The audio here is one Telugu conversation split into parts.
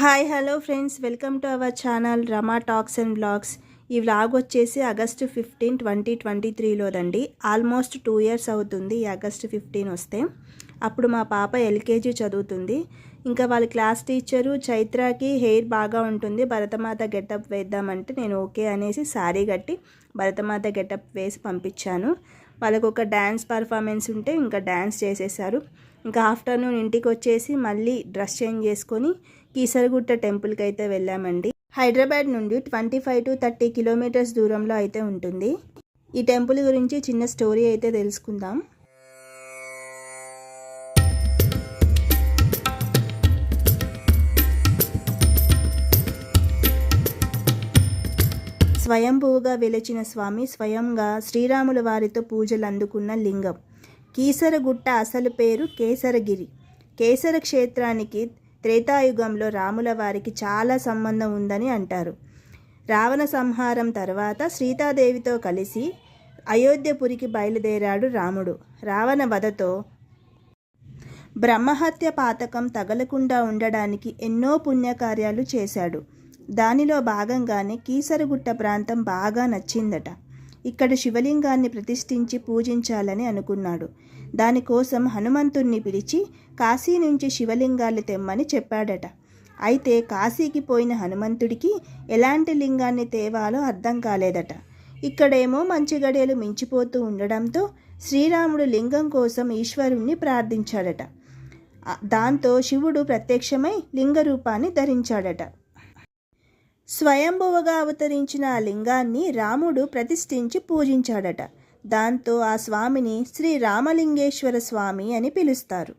Hi hello friends. Welcome to our channel Rama talks and blogs ఈ వ్లాగ్ వచ్చేసి ఆగస్టు ఫిఫ్టీన్ ట్వంటీ ట్వంటీ త్రీలోదండి. ఆల్మోస్ట్ టూ ఇయర్స్ అవుతుంది ఈ ఆగస్టు ఫిఫ్టీన్ వస్తే. అప్పుడు మా పాప ఎల్కేజీ చదువుతుంది. ఇంకా వాళ్ళ క్లాస్ టీచరు చైత్రకి హెయిర్ బాగా ఉంటుంది. భరతమాత గెటప్ వేద్దామంటే నేను ఓకే అనేసి శారీ కట్టి భరతమాత గెటప్ వేసి పంపించాను. వాళ్ళకు ఒక డ్యాన్స్ పర్ఫార్మెన్స్ ఉంటే ఇంకా డ్యాన్స్ చేసేసారు ఇంకా ఆఫ్టర్నూన్ ఇంటికి వచ్చేసి మళ్ళీ డ్రెస్ చేంజ్ చేసుకొని కీసరగుట్ట టెంపుల్కి అయితే వెళ్ళామండి. హైదరాబాద్ నుండి twenty five to thirty kilometres దూరంలో అయితే ఉంటుంది. ఈ టెంపుల్ గురించి చిన్న స్టోరీ అయితే తెలుసుకుందాం. స్వయంభూగా వెలిచిన స్వామి స్వయంగా శ్రీరాముల వారితో పూజలు అందుకున్న లింగం. కీసరగుట్ట అసలు పేరు కేసరగిరి. కేసర క్షేత్రానికి త్రేతాయుగంలో రాముల వారికి చాలా సంబంధం ఉందని అంటారు. రావణ సంహారం తర్వాత సీతాదేవితో కలిసి అయోధ్యపురికి బయలుదేరాడు రాముడు. రావణ వధతో బ్రహ్మహత్య పాతకం తగలకుండా ఉండడానికి ఎన్నో పుణ్యకార్యాలు చేశాడు. దానిలో భాగంగానే కీసరగుట్ట ప్రాంతం బాగా నచ్చిందట. ఇక్కడ శివలింగాన్ని ప్రతిష్ఠించి పూజించాలని అనుకున్నాడు. దానికోసం హనుమంతుణ్ణి పిలిచి కాశీ నుంచి శివలింగాలు తెమ్మని చెప్పాడట. అయితే కాశీకి పోయిన హనుమంతుడికి ఎలాంటి లింగాన్ని తేవాలో అర్థం కాలేదట. ఇక్కడేమో మంచిగడేలు మించిపోతూ ఉండడంతో శ్రీరాముడు లింగం కోసం ఈశ్వరుణ్ణి ప్రార్థించాడట. దాంతో శివుడు ప్రత్యక్షమై లింగ రూపాన్ని ధరించాడట. స్వయంభువగా అవతరించిన ఆ లింగాన్ని రాముడు ప్రతిష్ఠించి పూజించాడట. దాంతో ఆ స్వామిని శ్రీ రామలింగేశ్వర స్వామి అని పిలుస్తారు.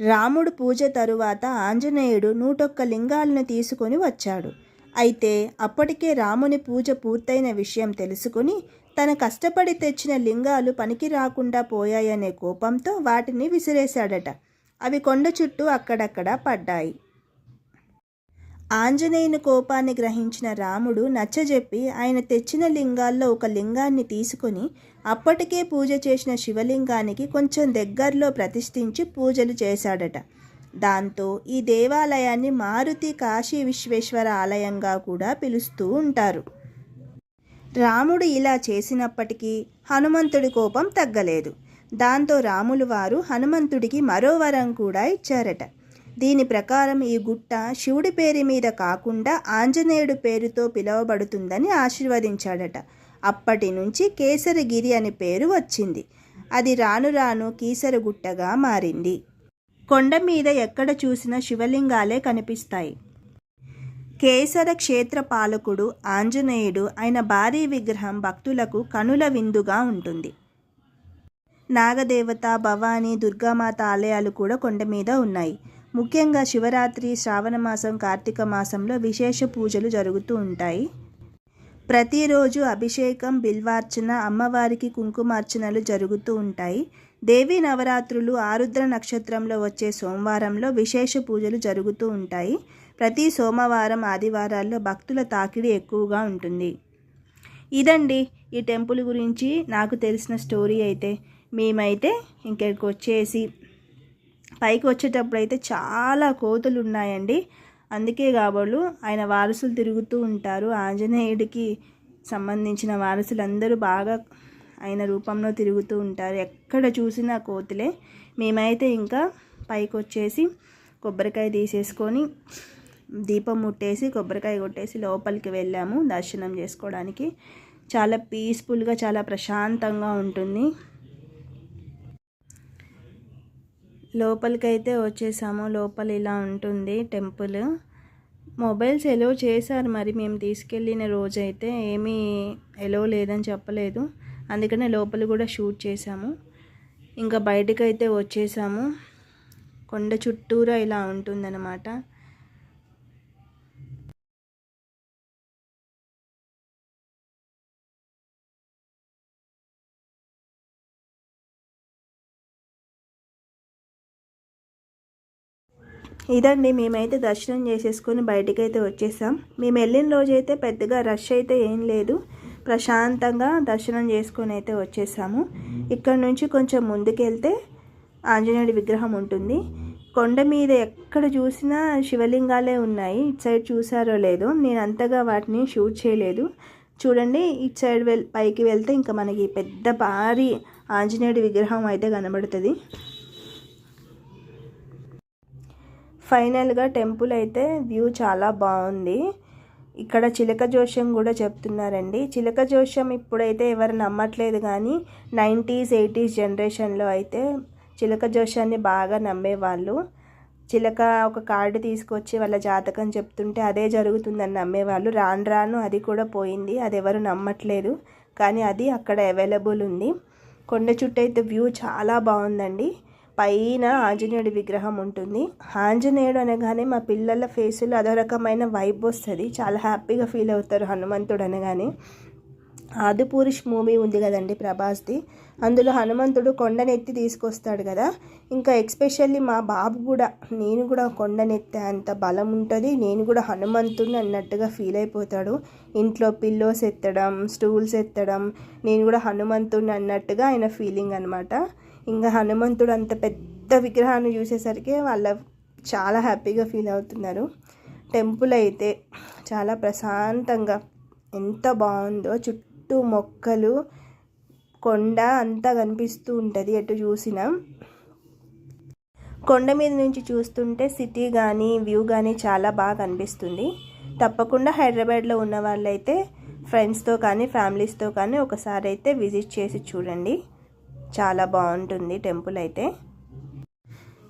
రాముడు పూజ తరువాత ఆంజనేయుడు నూటొక్క లింగాలను తీసుకొని వచ్చాడు. అయితే అప్పటికే రాముని పూజ పూర్తయిన విషయం తెలుసుకుని తన కష్టపడి తెచ్చిన లింగాలు పనికి రాకుండా పోయాయనే కోపంతో వాటిని విసిరేశాడట. అవి కొండ చుట్టూ అక్కడక్కడ పడ్డాయి. ఆంజనేయుని కోపాన్ని గ్రహించిన రాముడు నచ్చజెప్పి ఆయన తెచ్చిన లింగాల్లో ఒక లింగాన్ని తీసుకుని అప్పటికే పూజ చేసిన శివలింగానికి కొంచెం దగ్గరలో ప్రతిష్ఠించి పూజలు చేశాడట. దాంతో ఈ దేవాలయాన్ని మారుతి కాశీ విశ్వేశ్వర ఆలయంగా కూడా పిలుస్తూ ఉంటారు. రాముడు ఇలా చేసినప్పటికీ హనుమంతుడి కోపం తగ్గలేదు. దాంతో రాములు వారు హనుమంతుడికి మరో వరం కూడా ఇచ్చారట. దీని ప్రకారం ఈ గుట్ట శివుడి పేరు మీద కాకుండా ఆంజనేయుడు పేరుతో పిలువబడుతుందని ఆశీర్వదించాడట. అప్పటి నుంచి కేసరగిరి అని పేరు వచ్చింది. అది రాను రాను కీసరగుట్టగా మారింది. కొండ మీద ఎక్కడ చూసినా శివలింగాలే కనిపిస్తాయి. కేసర క్షేత్ర పాలకుడు ఆంజనేయుడు ఆయన భారీ విగ్రహం భక్తులకు కనుల విందుగా ఉంటుంది. నాగదేవత భవానీ దుర్గామాత ఆలయాలు కూడా కొండ మీద ఉన్నాయి. ముఖ్యంగా శివరాత్రి శ్రావణ మాసం కార్తీక మాసంలో విశేష పూజలు జరుగుతూ ఉంటాయి. ప్రతిరోజు అభిషేకం బిల్వార్చన అమ్మవారికి కుంకుమార్చనలు జరుగుతూ ఉంటాయి. దేవీ నవరాత్రులు ఆరుద్ర నక్షత్రంలో వచ్చే సోమవారంలో విశేష పూజలు జరుగుతూ ఉంటాయి. ప్రతి సోమవారం ఆదివారాల్లో భక్తుల తాకిడి ఎక్కువగా ఉంటుంది. ఇదండి ఈ టెంపుల్ గురించి. నాకు తెలిసిన స్టోరీ అయితే మేమైతే ఇక్కడికి వచ్చేసి పైకి వచ్చేటప్పుడు అయితే చాలా కోతులు ఉన్నాయండి అందుకే కాబోలు ఆయన వారసులు తిరుగుతూ ఉంటారు. ఆంజనేయుడికి సంబంధించిన వారసులు అందరూ బాగా ఆయన రూపంలో తిరుగుతూ ఉంటారు. ఎక్కడ చూసినా కోతులే. మేమైతే ఇంకా పైకి వచ్చేసి కొబ్బరికాయ తీసేసుకొని దీపం ముట్టేసి కొబ్బరికాయ కొట్టేసి లోపలికి వెళ్ళాము దర్శనం చేసుకోవడానికి. చాలా పీస్ఫుల్గా చాలా ప్రశాంతంగా ఉంటుంది. లోపలికైతే వచ్చేసాము. లోపల ఇలా ఉంటుంది టెంపుల్. మొబైల్స్ ఎలో చేశారు మరి. మేము తీసుకెళ్ళిన రోజైతే ఏమీ ఎలో లేదని చెప్పలేదు. అందుకనే లోపల కూడా షూట్ చేసాము ఇంకా బయటకైతే వచ్చేసాము. కొండ చుట్టూరా ఇలా ఉంటుందన్నమాట. ఇదండి మేమైతే దర్శనం చేసేసుకొని బయటికి అయితే వచ్చేసాం. మేము వెళ్ళిన రోజైతే పెద్దగా రష్ అయితే ఏం లేదు. ప్రశాంతంగా దర్శనం చేసుకొని అయితే వచ్చేసాము. ఇక్కడ నుంచి కొంచెం ముందుకెళ్తే ఆంజనేయుడి విగ్రహం ఉంటుంది. కొండ మీద ఎక్కడ చూసినా శివలింగాలే ఉన్నాయి. ఇటు సైడ్ చూసారో లేదో నేను అంతగా వాటిని షూట్ చేయలేదు. చూడండి ఇటు సైడ్ వెల్ పైకి వెళ్తే ఇంకా మనకి పెద్ద భారీ ఆంజనేయుడి విగ్రహం అయితే కనబడుతుంది. ఫైనల్గా టెంపుల్ అయితే వ్యూ చాలా బాగుంది. ఇక్కడ చిలక జోష్యం కూడా చెప్తున్నారండి. చిలక జోష్యం ఇప్పుడైతే ఎవరు నమ్మట్లేదు కానీ నైంటీస్ ఎయిటీస్ జనరేషన్లో అయితే చిలక జోష్యాన్ని బాగా నమ్మేవాళ్ళు. చిలక ఒక కార్డు తీసుకొచ్చి వాళ్ళ జాతకం చెప్తుంటే అదే జరుగుతుందని నమ్మేవాళ్ళు. రాను రాను అది కూడా పోయింది. అది ఎవరు నమ్మట్లేదు కానీ అది అక్కడ అవైలబుల్ ఉంది. కొండ చుట్టూ అయితే వ్యూ చాలా బాగుందండి. పైన ఆంజనేయుడి విగ్రహం ఉంటుంది. ఆంజనేయుడు అనగానే మా పిల్లల ఫేసులో అదో రకమైన వైబ్ వస్తుంది. చాలా హ్యాపీగా ఫీల్ అవుతారు హనుమంతుడు అనగానే. ఆదిపురుష్ మూవీ ఉంది కదండి ప్రభాస్ది. అందులో హనుమంతుడు కొండనెత్తి తీసుకొస్తాడు కదా. ఇంకా ఎక్స్పెషల్లీ మా బాబు కూడా నేను కూడా కొండనెత్తే అంత బలం ఉంటుంది. నేను కూడా హనుమంతుడిని అన్నట్టుగా ఫీల్ అయిపోతాడు. ఇంట్లో పిల్లోస్ ఎత్తడం స్టూల్స్ ఎత్తడం నేను కూడా హనుమంతుడిని అన్నట్టుగా ఆయన ఫీలింగ్ అనమాట ఇంకా హనుమంతుడు అంత పెద్ద విగ్రహాన్ని చూసేసరికి వాళ్ళ చాలా హ్యాపీగా ఫీల్ అవుతున్నారు. టెంపుల్ అయితే చాలా ప్రశాంతంగా ఎంత బాగుందో చుట్టూ మొక్కలు కొండ అంతా కనిపిస్తూ ఉంటుంది ఎటు చూసినా. కొండ మీద నుంచి చూస్తుంటే సిటీ కానీ వ్యూ కానీ చాలా బాగా కనిపిస్తుంది. తప్పకుండా హైదరాబాద్లో ఉన్న వాళ్ళైతే ఫ్రెండ్స్తో కానీ ఫ్యామిలీస్తో కానీ ఒకసారి అయితే విజిట్ చేసి చూడండి. చాలా బాగుంటుంది టెంపుల్ అయితే.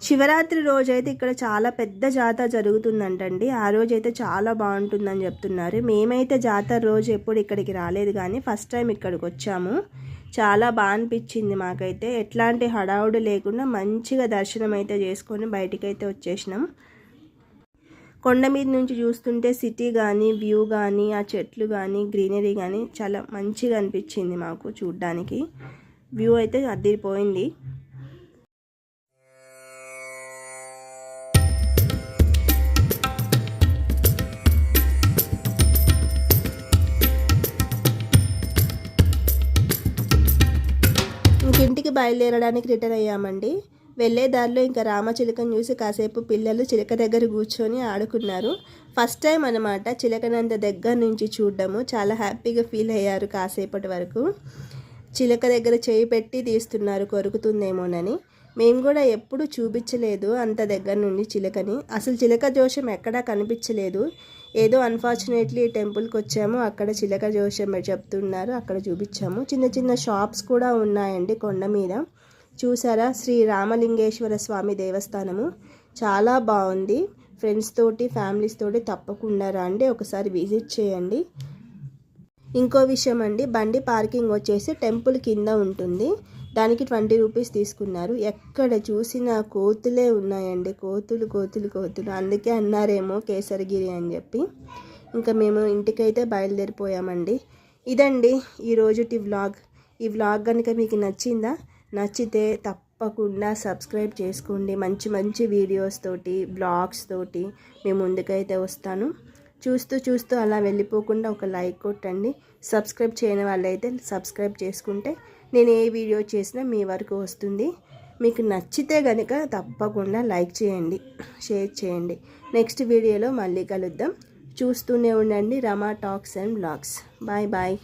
శివరాత్రి రోజైతే ఇక్కడ చాలా పెద్ద జాతర జరుగుతుందంటండి. ఆ రోజు అయితే చాలా బాగుంటుందని చెప్తున్నారు. మేమైతే జాతర రోజు ఎప్పుడు ఇక్కడికి రాలేదు కానీ ఫస్ట్ టైం ఇక్కడికి వచ్చాము. చాలా బాగా అనిపించింది మాకైతే. ఎట్లాంటి హడావుడు లేకుండా మంచిగా దర్శనం అయితే చేసుకొని బయటికైతే వచ్చేసినాం. కొండ మీద నుంచి చూస్తుంటే సిటీ కానీ వ్యూ కానీ ఆ చెట్లు కానీ గ్రీనరీ కానీ చాలా మంచిగా అనిపించింది మాకు చూడ్డానికి. వ్యూ అయితే అద్దరిపోయింది ఇంకింటికి బయలుదేరడానికి రిటర్న్ అయ్యామండి. వెళ్ళే దారిలో ఇంకా రామచిలకను చూసి కాసేపు పిల్లలు చిలక దగ్గర కూర్చొని ఆడుకున్నారు. ఫస్ట్ టైం అనమాట చిలకనంత దగ్గర నుంచి చూడడము. చాలా హ్యాపీగా ఫీల్ అయ్యారు కాసేపటి వరకు. చిలక దగ్గర చేయి పెట్టి తీస్తున్నారు కొరుకుతుందేమోనని. మేము కూడా ఎప్పుడు చూపించలేదు అంత దగ్గర నుండి చిలకని. అసలు చిలక జోషం ఎక్కడా కనిపించలేదు. ఏదో అన్ఫార్చునేట్లీ టెంపుల్కి వచ్చాము అక్కడ చిలక జోషం చెప్తున్నారు అక్కడ చూపించాము. చిన్న చిన్న షాప్స్ కూడా ఉన్నాయండి కొండ మీద. చూసారా శ్రీ రామలింగేశ్వర స్వామి దేవస్థానము? చాలా బాగుంది. ఫ్రెండ్స్ తోటి ఫ్యామిలీస్ తోటి తప్పకుండా రండి ఒకసారి విజిట్ చేయండి. ఇంకో విషయం అండి బండి పార్కింగ్ వచ్చేసి టెంపుల్ కింద ఉంటుంది. దానికి ట్వంటీ రూపీస్ తీసుకున్నారు. ఎక్కడ చూసినా కోతులే ఉన్నాయండి. కోతులు కోతులు కోతులు. అందుకే అన్నారేమో కేసరిగిరి అని చెప్పి. ఇంకా మేము ఇంటికైతే బయలుదేరిపోయామండి. ఇదండి ఈరోజుటి వ్లాగ్. ఈ వ్లాగ్ కనుక మీకు నచ్చిందా నచ్చితే తప్పకుండా సబ్స్క్రైబ్ చేసుకోండి. మంచి మంచి వీడియోస్ తోటి బ్లాగ్స్ తోటి మేము ముందుకైతే వస్తాను. చూస్తూ చూస్తూ అలా వెళ్ళిపోకుండా ఒక లైక్ కొట్టండి. సబ్స్క్రైబ్ చేయని వాళ్ళైతే సబ్స్క్రైబ్ చేసుకుంటే నేను ఏ వీడియో చేసినా మీ వరకు వస్తుంది. మీకు నచ్చితే కనుక తప్పకుండా లైక్ చేయండి షేర్ చేయండి. నెక్స్ట్ వీడియోలో మళ్ళీ కలుద్దాం. చూస్తూనే ఉండండి Rama talks and blogs. Bye bye.